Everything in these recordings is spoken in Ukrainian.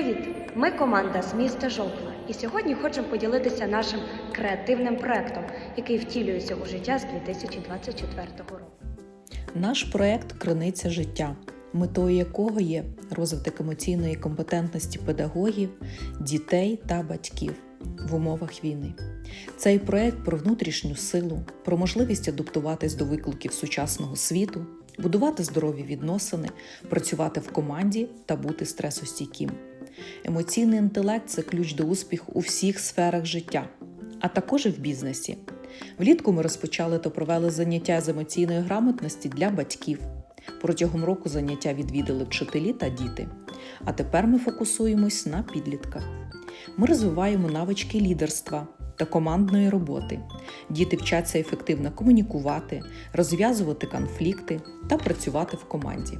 Привіт! Ми команда з міста Жовква, і сьогодні хочемо поділитися нашим креативним проектом, який втілюється у життя з 2024 року. Наш проект Криниця життя, метою якого є розвиток емоційної компетентності педагогів, дітей та батьків в умовах війни. Цей проект про внутрішню силу, про можливість адаптуватись до викликів сучасного світу, будувати здорові відносини, працювати в команді та бути стресостійким. Емоційний інтелект це ключ до успіху у всіх сферах життя, а також і в бізнесі. Влітку ми розпочали та провели заняття з емоційної грамотності для батьків. Протягом року заняття відвідали вчителі та діти. А тепер ми фокусуємось на підлітках. Ми розвиваємо навички лідерства та командної роботи. Діти вчаться ефективно комунікувати, розв'язувати конфлікти та працювати в команді.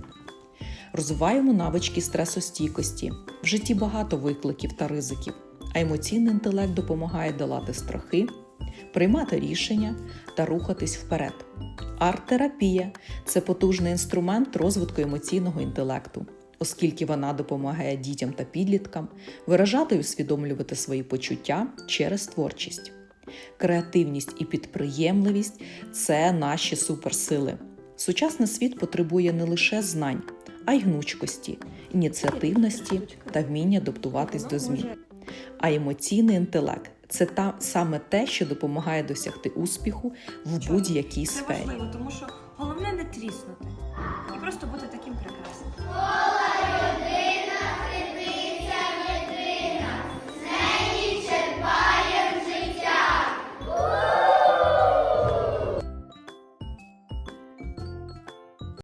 Розвиваємо навички стресостійкості. В житті багато викликів та ризиків, а емоційний інтелект допомагає долати страхи, приймати рішення та рухатись вперед. Арт-терапія це потужний інструмент розвитку емоційного інтелекту, оскільки вона допомагає дітям та підліткам виражати і усвідомлювати свої почуття через творчість. Креативність і підприємливість це наші суперсили. Сучасний світ потребує не лише знань, а й гнучкості, ініціативності та вміння адаптуватись до змін. А емоційний інтелект це та саме те, що допомагає досягти успіху в будь-якій Це сфері. важливо, тому що головне не тріснути і просто бути таким прекрасним.